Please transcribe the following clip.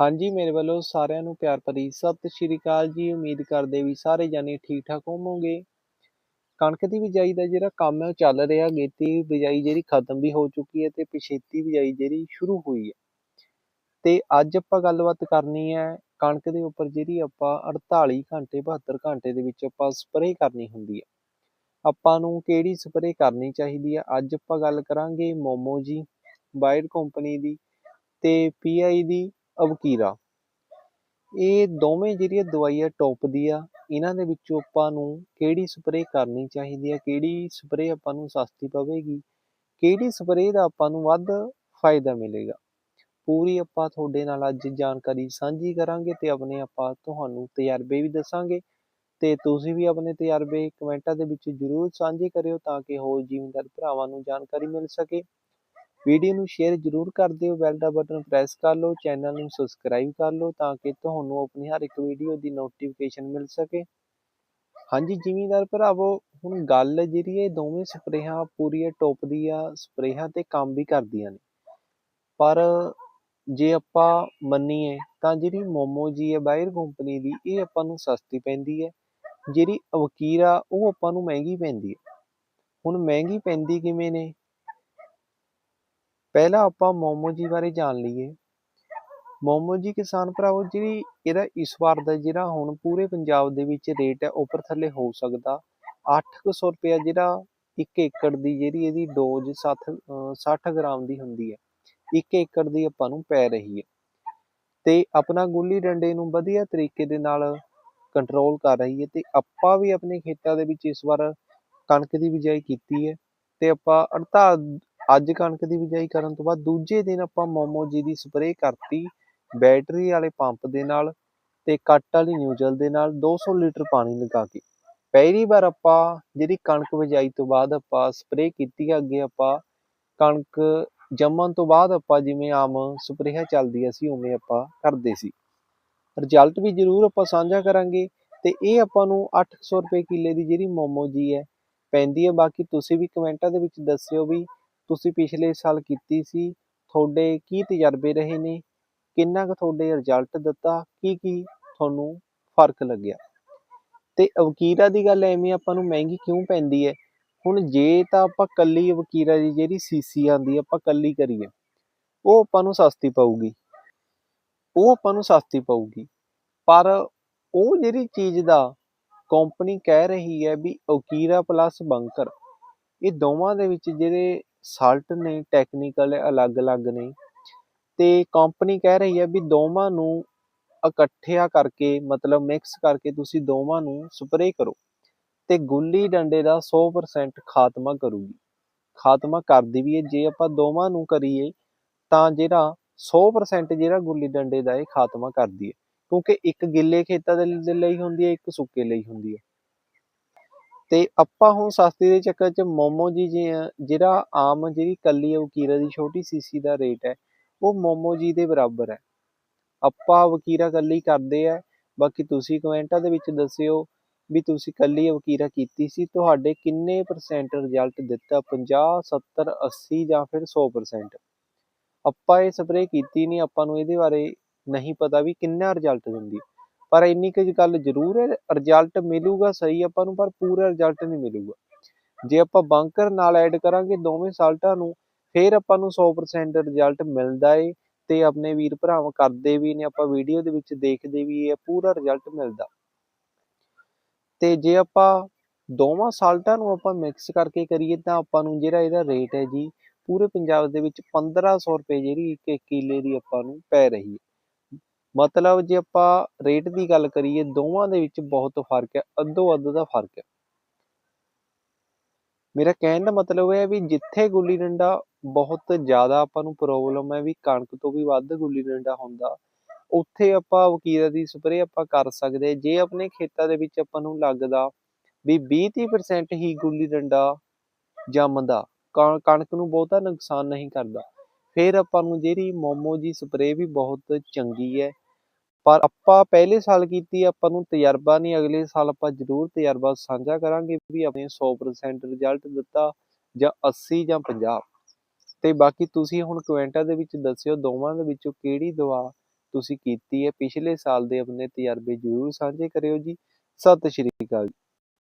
ਹਾਂਜੀ, ਮੇਰੇ ਵੱਲੋਂ ਸਾਰਿਆਂ ਨੂੰ ਪਿਆਰ ਭਰੀ ਸਤਿ ਸ਼੍ਰੀ ਅਕਾਲ ਜੀ। ਉਮੀਦ ਕਰਦੇ ਵੀ ਸਾਰੇ ਜਾਣੇ ਠੀਕ ਠਾਕ ਹੋਵੋਗੇ। ਕਣਕ ਦੀ ਬਿਜਾਈ ਦਾ ਜਿਹੜਾ ਕੰਮ ਹੈ, ਉਹ ਚੱਲ ਰਿਹਾ। ਗੇਤੀ ਬਿਜਾਈ ਜਿਹੜੀ ਖਤਮ ਵੀ ਹੋ ਚੁੱਕੀ ਹੈ ਤੇ ਪਿਛੇਤੀ ਬਿਜਾਈ ਜਿਹੜੀ ਸ਼ੁਰੂ ਹੋਈ ਹੈ। ਤੇ ਅੱਜ ਆਪਾਂ ਗੱਲਬਾਤ ਕਰਨੀ ਹੈ, ਕਣਕ ਦੇ ਉੱਪਰ ਜਿਹੜੀ ਆਪਾਂ 48 ਘੰਟੇ 72 ਘੰਟੇ ਦੇ ਵਿੱਚ ਆਪਾਂ ਸਪਰੇਅ ਕਰਨੀ ਹੁੰਦੀ ਹੈ। ਆਪਾਂ ਨੂੰ ਕਿਹੜੀ ਸਪਰੇਅ ਕਰਨੀ ਚਾਹੀਦੀ ਹੈ? ਅੱਜ ਆਪਾਂ ਗੱਲ ਕਰਾਂਗੇ ਮੋਮੋ ਜੀ, ਬਾਇਰ ਕੰਪਨੀ ਦੀ ਤੇ ਪੀਆਈ ਦੀ। ਅਬਕੀਰਾ ਇਹ ਦੋਵੇਂ ਜਿਹੜੀਆਂ ਦਵਾਈਆਂ ਟੌਪ ਦੀ ਆ, ਇਹਨਾਂ ਦੇ ਵਿੱਚੋਂ ਆਪਾਂ ਨੂੰ ਕਿਹੜੀ ਸਪਰੇਅ ਕਰਨੀ ਚਾਹੀਦੀ ਹੈ ਕਿਹੜੀ ਸਪਰੇਅ ਆਪਾਂ ਨੂੰ ਸਸਤੀ ਪਵੇਗੀ, ਕਿਹੜੀ ਸਪਰੇਅ ਦਾ ਆਪਾਂ ਨੂੰ ਵੱਧ ਫਾਇਦਾ ਮਿਲੇਗਾ। ਪੂਰੀ ਆਪਾਂ ਤੁਹਾਡੇ ਨਾਲ ਅੱਜ ਜਾਣਕਾਰੀ ਸਾਂਝੀ ਕਰਾਂਗੇ ਤੇ ਆਪਣੇ ਆਪਾਂ ਤੁਹਾਨੂੰ ਤਜਰਬੇ ਵੀ ਦੱਸਾਂਗੇ ਤੇ ਤੁਸੀਂ ਵੀ ਆਪਣੇ ਤਜਰਬੇ ਕਮੈਂਟਾਂ ਦੇ ਵਿੱਚ ਜਰੂਰ ਸਾਂਝੇ ਕਰਿਓ ਤਾਂ ਕਿ ਹੋਰ ਜ਼ਿਮੀਂਦਾਰ ਭਰਾਵਾਂ ਨੂੰ ਜਾਣਕਾਰੀ ਮਿਲ ਸਕੇ। ਵੀਡੀਓ ਨੂੰ ਸ਼ੇਅਰ ਜ਼ਰੂਰ ਕਰ ਦਿਓ, ਬੈਲ ਦਾ ਬਟਨ ਪ੍ਰੈਸ ਕਰ ਲਓ, ਚੈਨਲ ਨੂੰ ਸਬਸਕ੍ਰਾਈਬ ਕਰ ਲਓ ਤਾਂ ਕਿ ਤੁਹਾਨੂੰ ਆਪਣੀ ਹਰ ਇੱਕ ਵੀਡੀਓ ਦੀ ਨੋਟੀਫਿਕੇਸ਼ਨ ਮਿਲ ਸਕੇ। ਹਾਂਜੀ, ਜ਼ਿਮੀਂਦਾਰ ਭਰਾਵੋ, ਹੁਣ ਗੱਲ ਜਿਹੜੀ ਇਹ ਦੋਵੇਂ ਸਪਰੇਹਾਂ ਪੂਰੀ ਟੌਪ ਦੀ ਆ, ਸਪਰੇਹਾਂ ਤੇ ਕੰਮ ਵੀ ਕਰਦੀਆਂ ਨੇ। ਪਰ ਜੇ ਆਪਾਂ ਮੰਨੀਏ ਤਾਂ ਜਿਹੜੀ ਮੋਮੋ ਜੀ ਹੈ, ਬਾਇਰ ਕੰਪਨੀ ਦੀ, ਇਹ ਆਪਾਂ ਨੂੰ ਸਸਤੀ ਪੈਂਦੀ ਹੈ। ਜਿਹੜੀ ਅਵਕੀਰ ਆ ਉਹ ਆਪਾਂ ਨੂੰ ਮਹਿੰਗੀ ਪੈਂਦੀ ਹੈ। ਹੁਣ ਮਹਿੰਗੀ ਪੈਂਦੀ ਕਿਵੇਂ ਨੇ? ਪਹਿਲਾਂ ਆਪਾਂ ਮੋਮੋ ਜੀ ਬਾਰੇ ਜਾਣ ਲਈਏ। ਮੋਮੋ ਜੀ ਕਿਸਾਨ ਭਰਾਵੋ, ਜਿਹੜੀ ਇਹਦਾ ਇਸ ਵਾਰ ਦਾ ਜਿਹੜਾ ਹੁਣ ਪੂਰੇ ਪੰਜਾਬ ਦੇ ਵਿੱਚ ਰੇਟ ਹੈ ਉੱਪਰ ਥੱਲੇ ਹੋ ਸਕਦਾ। 800 ਰੁਪਏ ਜਿਹੜਾ 1 ਏਕੜ ਦੀ ਜਿਹੜੀ ਇਹਦੀ ਡੋਜ਼ 60 60 ਗ੍ਰਾਮ ਦੀ ਹੁੰਦੀ ਹੈ 1 ਏਕੜ ਦੀ ਆਪਾਂ ਨੂੰ ਪੈ ਰਹੀ ਹੈ। ਤੇ ਆਪਣਾ ਗੁੱਲੀ ਡੰਡੇ ਨੂੰ ਵਧੀਆ ਤਰੀਕੇ ਦੇ ਨਾਲ ਕੰਟਰੋਲ ਕਰ ਰਹੀ ਹੈ ਤੇ ਆਪਾਂ ਵੀ ਆਪਣੇ ਖੇਤਾਂ ਦੇ ਵਿੱਚ ਇਸ ਵਾਰ ਕਣਕ ਦੀ ਬਿਜਾਈ ਕੀਤੀ ਹੈ ਤੇ ਆਪਾਂ 48 ਅੱਜ ਕਣਕ ਦੀ ਬਿਜਾਈ ਕਰਨ ਤੋਂ ਬਾਅਦ ਦੂਜੇ ਦਿਨ ਆਪਾਂ ਮੋਮੋ ਜੀ ਦੀ ਸਪਰੇਅ ਕਰਤੀ, ਬੈਟਰੀ ਵਾਲੇ ਪੰਪ ਦੇ ਨਾਲ ਤੇ ਕੱਟ ਵਾਲੀ ਨਿਊਜ਼ਲ ਦੇ ਨਾਲ 200 ਲੀਟਰ ਪਾਣੀ ਲਗਾ ਕੇ। ਪਹਿਲੀ ਵਾਰ ਆਪਾਂ ਜਿਹੜੀ ਕਣਕ ਬਿਜਾਈ ਤੋਂ ਬਾਅਦ ਆਪਾਂ ਸਪਰੇਅ ਕੀਤੀ ਅੱਗੇ ਆਪਾਂ ਕਣਕ ਜੰਮਣ ਤੋਂ ਬਾਅਦ ਆਪਾਂ ਜਿਵੇਂ ਆਮ ਸਪਰੇਹਾਂ ਚੱਲਦੀਆਂ ਸੀ, ਉਵੇਂ ਆਪਾਂ ਕਰਦੇ ਸੀ। ਰਿਜ਼ਲਟ ਵੀ ਜ਼ਰੂਰ ਆਪਾਂ ਸਾਂਝਾ ਕਰਾਂਗੇ ਤੇ ਇਹ ਆਪਾਂ ਨੂੰ 800 ਰੁਪਏ ਕਿੱਲੇ ਦੀ ਜਿਹੜੀ ਮੋਮੋ ਜੀ ਹੈ, ਪੈਂਦੀ ਹੈ। ਬਾਕੀ ਤੁਸੀਂ ਵੀ ਕਮੈਂਟਾਂ ਦੇ ਵਿੱਚ ਦੱਸਿਓ ਵੀ ਤੁਸੀਂ ਪਿਛਲੇ ਸਾਲ ਕੀਤੀ ਸੀ, ਤੁਹਾਡੇ ਕੀ ਤਜਰਬੇ ਰਹੇ ਨੇ? ਕਿੰਨਾ ਕੁ ਤੁਹਾਡੇ ਰਿਜ਼ਲਟ ਦਿੱਤਾ? ਕੀ ਕੀ ਤੁਹਾਨੂੰ ਫ਼ਰਕ ਲੱਗਿਆ? ਤੇ ਵਕੀਰਾ ਦੀ ਗੱਲ ਐਵੇਂ ਆਪਾਂ ਨੂੰ ਮਹਿੰਗੀ ਕਿਉਂ ਪੈਂਦੀ ਹੈ? ਹੁਣ ਜੇ ਤਾਂ ਆਪਾਂ ਕੱਲੀ ਵਕੀਰਾ ਦੀ ਜਿਹੜੀ ਸੀਸੀ ਆਂਦੀ ਆਪਾਂ ਕੱਲੀ ਕਰੀਏ, ਉਹ ਆਪਾਂ ਨੂੰ ਸਸਤੀ ਪਊਗੀ। ਉਹ ਆਪਾਂ ਨੂੰ ਸਸਤੀ ਪਊਗੀ। ਪਰ ਉਹ ਜਿਹੜੀ ਚੀਜ਼ ਦਾ ਕੰਪਨੀ ਕਹਿ ਰਹੀ ਹੈ ਵੀ ਵਕੀਰਾ ਪਲੱਸ ਬੰਕਰ ਇਹ ਦੋਵਾਂ ਦੇ ਵਿੱਚ ਜਿਹੜੇ ਸਾਲਟ ਨੇ ਟੈਕਨੀਕਲ ਅਲੱਗ-ਅਲੱਗ ਨੇ ਤੇ ਕੰਪਨੀ ਕਹਿ ਰਹੀ ਹੈ ਵੀ ਦੋਵਾਂ ਨੂੰ ਇਕੱਠਿਆ ਕਰਕੇ, ਮਤਲਬ ਮਿਕਸ ਕਰਕੇ ਤੁਸੀਂ ਦੋਵਾਂ ਨੂੰ ਸਪਰੇਅ ਕਰੋ ਤੇ ਗੁੱਲੀ ਡੰਡੇ ਦਾ 100% ਖਾਤਮਾ ਕਰੂਗੀ। ਖਾਤਮਾ ਕਰਦੀ ਵੀ ਹੈ, ਜੇ ਆਪਾਂ ਦੋਵਾਂ ਨੂੰ ਕਰੀਏ ਤਾਂ ਜਿਹੜਾ 100% ਜਿਹੜਾ ਗੁੱਲੀ ਡੰਡੇ ਦਾ ਇਹ ਖਾਤਮਾ ਕਰਦੀ ਹੈ ਕਿਉਂਕਿ ਇੱਕ ਗਿੱਲੇ ਖੇਤਾਂ ਦੇ ਲਈ ਹੁੰਦੀ ਹੈ, ਇੱਕ ਸੁੱਕੇ ਲਈ ਹੁੰਦੀ ਹੈ। ਤੇ ਆਪਾਂ ਹੁਣ ਸਸਤੀ ਦੇ ਚੱਕਰ 'ਚ ਮੋਮੋ ਜੀ ਜਿਹੜਾ ਆਮ ਜਿਹੜੀ ਕੱਲੀ ਵਕੀਰਾ ਦੀ ਛੋਟੀ ਸੀਸੀ ਦਾ ਰੇਟ ਹੈ, ਉਹ ਮੋਮੋ ਜੀ ਦੇ ਬਰਾਬਰ ਹੈ। ਆਪਾਂ ਵਕੀਰਾ ਕੱਲੀ ਕਰਦੇ ਆ, ਬਾਕੀ ਤੁਸੀਂ ਕਮੈਂਟਾਂ ਦੇ ਵਿੱਚ ਦੱਸਿਓ ਵੀ ਤੁਸੀਂ ਕੱਲੀ ਵਕੀਰਾ ਕੀਤੀ ਸੀ, ਤੁਹਾਡੇ ਕਿੰਨੇ ਪਰਸੈਂਟ ਰਿਜ਼ਲਟ ਦਿੱਤਾ 50 70 80 ਜਾਂ ਫਿਰ 100% ਆਪਾਂ ਇਹ ਸਪਰੇਅ ਕੀਤੀ ਨਹੀਂ ਆਪਾਂ ਨੂੰ ਇਹਦੇ ਬਾਰੇ ਨਹੀਂ ਪਤਾ ਵੀ ਕਿੰਨਾ ਰਿਜ਼ਲਟ ਦਿੰਦੀ। ਪਰ ਇੰਨੀ ਕੁ ਗੱਲ ਜ਼ਰੂਰ ਹੈ ਰਿਜ਼ਲਟ ਮਿਲੂਗਾ ਸਹੀ ਆਪਾਂ ਨੂੰ, ਪਰ ਪੂਰਾ ਰਿਜ਼ਲਟ ਨਹੀਂ ਮਿਲੂਗਾ। ਜੇ ਆਪਾਂ ਬੰਕਰ ਨਾਲ ਐਡ ਕਰਾਂਗੇ ਦੋਵੇਂ ਸਾਲਟਾਂ ਨੂੰ, ਫਿਰ ਆਪਾਂ ਨੂੰ 100% ਰਿਜ਼ਲਟ ਮਿਲਦਾ ਏ, ਤੇ ਆਪਣੇ ਵੀਰ ਭਰਾਵਾਂ ਕਰਦੇ ਵੀ ਨੇ, ਆਪਾਂ ਵੀਡੀਓ ਦੇ ਵਿੱਚ ਦੇਖਦੇ ਵੀ ਇਹ ਪੂਰਾ ਰਿਜ਼ਲਟ ਮਿਲਦਾ। ਤੇ ਜੇ ਆਪਾਂ ਦੋਵਾਂ ਸਾਲਟਾਂ ਨੂੰ ਆਪਾਂ ਮਿਕਸ ਕਰਕੇ ਕਰੀਏ, ਤਾਂ ਆਪਾਂ ਨੂੰ ਜਿਹੜਾ ਇਹਦਾ ਰੇਟ ਹੈ ਜੀ, ਪੂਰੇ ਪੰਜਾਬ ਦੇ ਵਿੱਚ 1500 ਰੁਪਏ ਜਿਹੜੀ ਇੱਕ ਕਿੱਲੇ ਦੀ ਆਪਾਂ ਨੂੰ ਪੈ ਰਹੀ ਹੈ। ਮਤਲਬ ਜੇ ਆਪਾਂ ਰੇਟ ਦੀ ਗੱਲ ਕਰੀਏ, ਦੋਵਾਂ ਦੇ ਵਿੱਚ ਬਹੁਤ ਫ਼ਰਕ ਹੈ, ਅੱਧੋ ਅੱਧ ਦਾ ਫ਼ਰਕ ਹੈ। ਮੇਰਾ ਕਹਿਣ ਦਾ ਮਤਲਬ ਇਹ ਹੈ ਵੀ ਜਿੱਥੇ ਗੁੱਲੀ ਡੰਡਾ ਬਹੁਤ ਜ਼ਿਆਦਾ ਆਪਾਂ ਨੂੰ ਪ੍ਰੋਬਲਮ ਹੈ ਵੀ ਕਣਕ ਤੋਂ ਵੀ ਵੱਧ ਗੁੱਲੀ ਡੰਡਾ ਹੁੰਦਾ, ਉੱਥੇ ਆਪਾਂ ਵਕੀਰਾ ਦੀ ਸਪਰੇਅ ਆਪਾਂ ਕਰ ਸਕਦੇ ਜੇ ਆਪਣੇ ਖੇਤਾਂ ਦੇ ਵਿੱਚ ਆਪਾਂ ਨੂੰ ਲੱਗਦਾ ਵੀ 20-30% ਹੀ ਗੁੱਲੀ ਡੰਡਾ ਜੰਮਦਾ ਕਣਕ ਨੂੰ ਬਹੁਤਾ ਨੁਕਸਾਨ ਨਹੀਂ ਕਰਦਾ, ਫਿਰ ਆਪਾਂ ਨੂੰ ਜਿਹੜੀ ਮੋਮੋ ਜੀ ਸਪਰੇਅ ਵੀ ਬਹੁਤ ਚੰਗੀ ਹੈ। ਪਰ ਆਪਾਂ ਪਹਿਲੇ ਸਾਲ ਕੀਤੀ, ਆਪਾਂ ਨੂੰ ਤਜਰਬਾ ਨਹੀਂ, ਅਗਲੇ ਸਾਲ ਆਪਾਂ ਜ਼ਰੂਰ ਤਜਰਬਾ ਸਾਂਝਾ ਕਰਾਂਗੇ ਵੀ ਆਪਣੇ 100% ਰਿਜ਼ਲਟ ਦਿੱਤਾ ਜਾਂ 80 ਜਾਂ 50 ਤੇ ਬਾਕੀ ਤੁਸੀਂ ਹੁਣ ਕਮੈਂਟਾਂ ਦੇ ਵਿੱਚ ਦੱਸਿਓ, ਦੋਵਾਂ ਦੇ ਵਿੱਚੋਂ ਕਿਹੜੀ ਦਵਾ ਤੁਸੀਂ ਕੀਤੀ ਹੈ? ਪਿਛਲੇ ਸਾਲ ਦੇ ਆਪਣੇ ਤਜਰਬੇ ਜ਼ਰੂਰ ਸਾਂਝੇ ਕਰਿਓ ਜੀ। ਸਤਿ ਸ਼੍ਰੀ ਅਕਾਲ